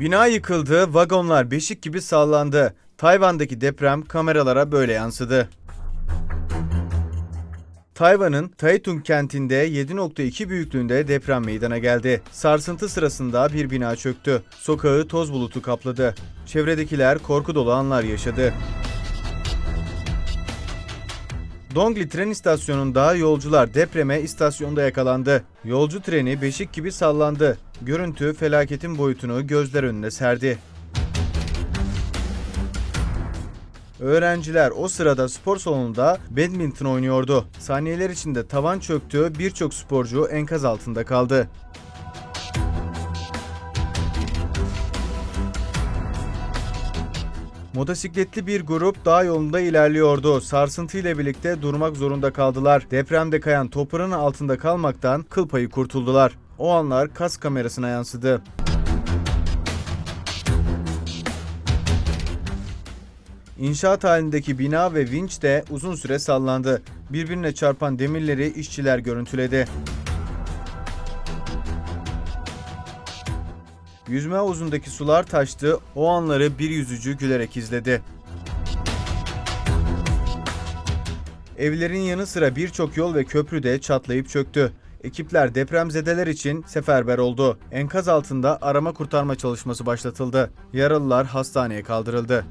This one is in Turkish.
Bina yıkıldı, vagonlar beşik gibi sallandı. Tayvan'daki deprem kameralara böyle yansıdı. Tayvan'ın Taitung kentinde 7.2 büyüklüğünde deprem meydana geldi. Sarsıntı sırasında bir bina çöktü. Sokağı toz bulutu kapladı. Çevredekiler korku dolu anlar yaşadı. Dongli tren istasyonunda yolcular depreme istasyonda yakalandı. Yolcu treni beşik gibi sallandı. Görüntü felaketin boyutunu gözler önüne serdi. Öğrenciler o sırada spor salonunda badminton oynuyordu. Saniyeler içinde tavan çöktü, birçok sporcu enkaz altında kaldı. Motosikletli bir grup dağ yolunda ilerliyordu. Sarsıntı ile birlikte durmak zorunda kaldılar. Depremde kayan toprağın altında kalmaktan kıl payı kurtuldular. O anlar kas kamerasına yansıdı. İnşaat halindeki bina ve vinç de uzun süre sallandı. Birbirine çarpan demirleri işçiler görüntüledi. Yüzme havuzundaki sular taştı, o anları bir yüzücü gülerek izledi. Evlerin yanı sıra birçok yol ve köprü de çatlayıp çöktü. Ekipler depremzedeler için seferber oldu. Enkaz altında arama kurtarma çalışması başlatıldı. Yaralılar hastaneye kaldırıldı.